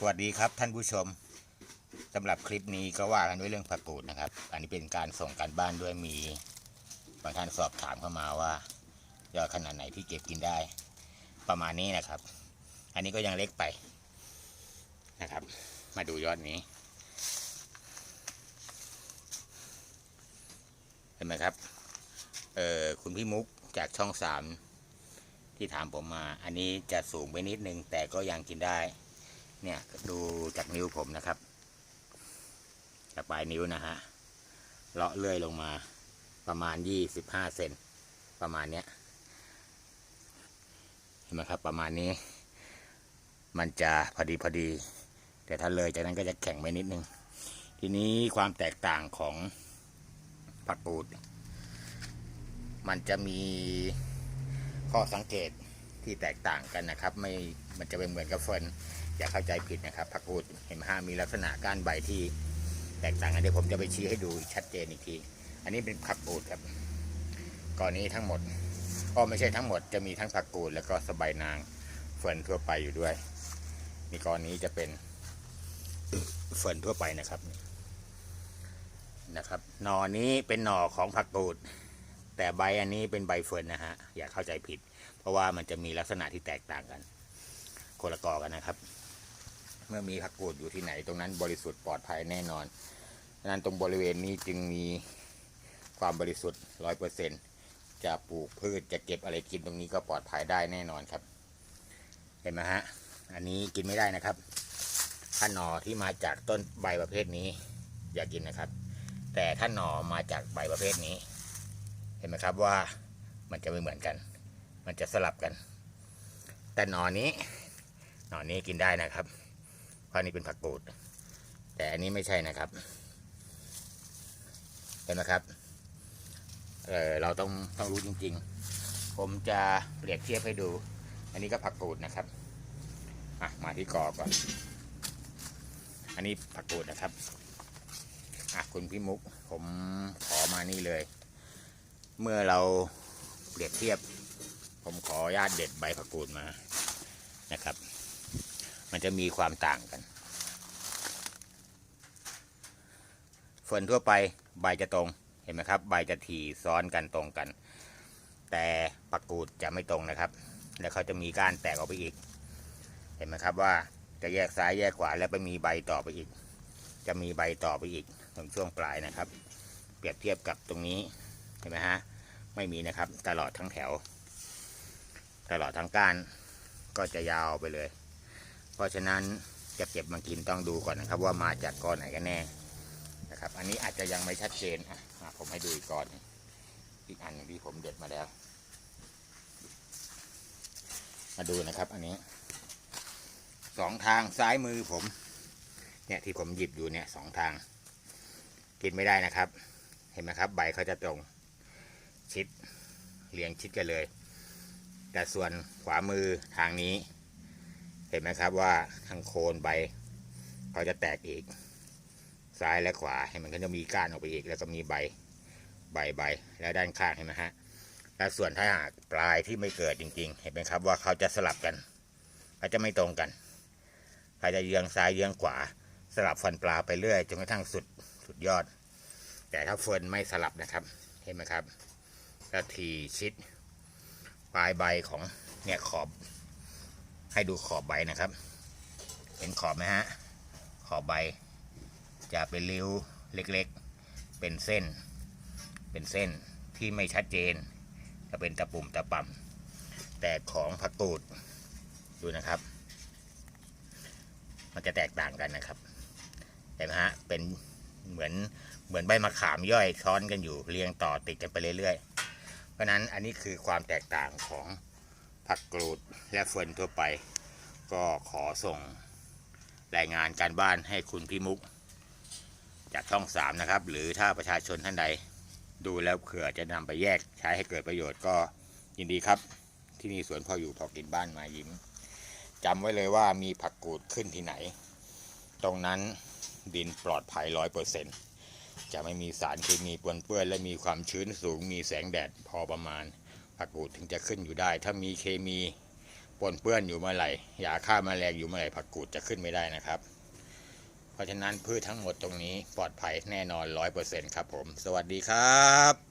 สวัสดีครับท่านผู้ชมสำหรับคลิปนี้ก็ว่ากันด้วยเรื่องผักกูดนะครับ อันนี้เป็นการส่งการบ้านด้วยมีบางท่านสอบถามเข้ามาว่ายอดขนาดไหนที่เก็บกินได้ ประมาณนี้นะครับ อันนี้ก็ยังเล็กไปนะครับ มาดูยอดนี้เห็นไหมครับเออคุณพี่มุกจากช่องสามที่ถามผมมา อันนี้จะสูงไปนิดนึงแต่ก็ยังกินได้ เนี่ยดูจากนิ้วผมนะครับ จากปลายนิ้วนะฮะเลาะเลื่อยลงมาประมาณยี่สิบห้าเซนประมาณเนี้ยเห็นไหมครับประมาณนี้ มันจะพอดีพอดี แต่ถ้าเลยจากนั้นก็จะแข็งไปนิดนึง ทีนี้ความแตกต่างของผักกูด มันจะมีข้อสังเกตที่แตกต่างกันนะครับ ไม่มันจะเป็นเหมือนกับเฟิร์น อย่าเข้าใจผิดนะครับผักกูดเห็นไหมฮะมีลักษณะก้านใบที่แตกต่างกันเดี๋ยวผมจะไปชี้ให้ดูชัดเจนอีกที อันนี้เป็นผักกูดครับก่อนนี้ทั้งหมดก็ไม่ใช่ทั้งหมดจะมีทั้งผักกูดแล้วก็สะใบายนางเฟิร์นทั่วไปอยู่ด้วยนี่ก้อนนี้จะเป็นเฟิร์นทั่วไปนะครับนะครับหน่อนี้เป็นหน่อของผักกูด แต่ใบอันนี้เป็นใบเฟิร์นนะฮะอย่าเข้าใจผิด เพราะว่ามันจะมีลักษณะที่แตกต่างกันคนละกอกันนะครับ เมื่อมีผักกูดอยู่ที่ไหน ตรงนั้นบริสุทธิ์ปลอดภัยแน่นอนดังนั้นตรงบริเวณนี้จึงมีความบริสุทธิ์ร้อยเปอร์เซ็นจะปลูกพืชจะเก็บอะไรกินตรงนี้ก็ปลอดภัยได้แน่นอนครับ เห็นไหมฮะ อันนี้กินไม่ได้นะครับถ้าหน่อที่มาจากต้นใบประเภทนี้ อย่ากินนะครับ แต่ถ้าหน่อมาจากใบประเภทนี้ เห็นไหมครับว่ามันจะไม่เหมือนกัน มันจะสลับกัน แต่หน่อนี้ หน่อนี้กินได้นะครับ เพราะนี่เป็นผักกูด แต่อันนี้ไม่ใช่นะครับ เห็นไหมครับ เออเราต้องต้องรู้จริง ๆ ผมจะเปรียบเทียบให้ดู อันนี้ก็ผักกูดนะครับอะมาที่กอก่อน อันนี้ผักกูดนะครับอะคุณพี่มุก ผมขอมานี่เลย เมื่อเราเปรียบเทียบ ผมขอญาตเด็ดใบผักกูดมานะครับ มันจะมีความต่างกันเฟิร์นทั่วไปใบจะตรงเห็นไหมครับ ใบจะถี่ซ้อนกันตรงกัน แต่ปักกูดจะไม่ตรงนะครับ แล้วเขาจะมีก้านแตกออกไปอีก เห็นไหมครับว่าจะแยกซ้ายแยกขวาแล้วไปมีใบต่อไปอีก จะมีใบต่อไปอีกตรงช่วงปลายนะครับ เปรียบเทียบกับตรงนี้เห็นไหมฮะไม่มีนะครับ ตลอดทั้งแถว ตลอดทั้งก้านก็จะยาวไปเลย เพราะฉะนั้นจะเก็บมากินต้องดูก่อนนะครับ ว่ามาจากก้อนไหนกันแน่นะครับ อันนี้อาจจะยังไม่ชัดเจนอะผมให้ดูอีกก้อนอีกอันนึงที่ผมเด็ดมาแล้ว มาดูนะครับอันนี้สองทางซ้ายมือผม เนี่ยที่ผมหยิบอยู่เนี่ยสองทาง กินไม่ได้นะครับ เห็นไหมครับ ใบเขาจะตรงชิดเรียงชิดกันเลย แต่ส่วนขวามือทางนี้ เห็นไหมครับว่าทางโคนใบเขาจะแตกอีก ซ้ายและขวาเห็นมันก็จะมีก้านออกไปอีก แล้วก็มีใบใบใบแล้วด้านข้างเห็นไหมฮะและส่วนถ้าหากปลายที่ไม่เกิดจริง ๆ เห็นไหมครับว่าเขาจะสลับกันเขาจะไม่ตรงกันเขาจะเยื้องซ้ายเยื้องขวา สลับฟันปลาไปเรื่อยจนกระทั่งสุดสุดยอด แต่ถ้าเฟิร์นไม่สลับนะครับ เห็นไหมครับก็ทีชิด ปลายใบของเนี่ยขอบ ให้ดูขอบใบนะครับ เห็นขอบไหมฮะ ขอบใบ จะเป็นริ้วเล็กๆ เป็นเส้น เป็นเส้นที่ไม่ชัดเจน จะเป็นตะปุ่มตะป่ำแต่ของผักกูดดูนะครับ มันจะแตกต่างกันนะครับ เห็นไหมฮะ เป็นเหมือนเหมือนใบมะขามย่อยซ้อนกันอยู่เรียงต่อติดกันไปเรื่อยๆ เพราะนั้นอันนี้คือความแตกต่างของ ผักกรูดและเฟิร์นทั่วไป ก็ขอส่งรายงานการบ้านให้คุณพี่มุก จากช่องสามนะครับ หรือถ้าประชาชนท่านใด ดูแล้วเผื่อจะนำไปแยกใช้ให้เกิดประโยชน์ก็ยินดีครับ ที่นี่สวนพออยู่พอกินบ้านมายิ้มจำไว้เลยว่ามีผักกูดขึ้นที่ไหน ตรงนั้นดินปลอดภัยร้อยเปอร์เซ็นต์จะไม่มีสารเคมีปนเปื้อนและมีความชื้นสูงมีแสงแดดพอประมาณ ผักกูดถึงจะขึ้นอยู่ได้ ถ้ามีเคมีปนเปื้อนอยู่เมื่อไหร่ยาฆ่าแมลงอยู่เมื่อไหร่ผักกูดจะขึ้นไม่ได้นะครับ เพราะฉะนั้นพืชทั้งหมดตรงนี้ปลอดภัยแน่นอนร้อยเปอร์เซ็นต์ครับผม สวัสดีครับ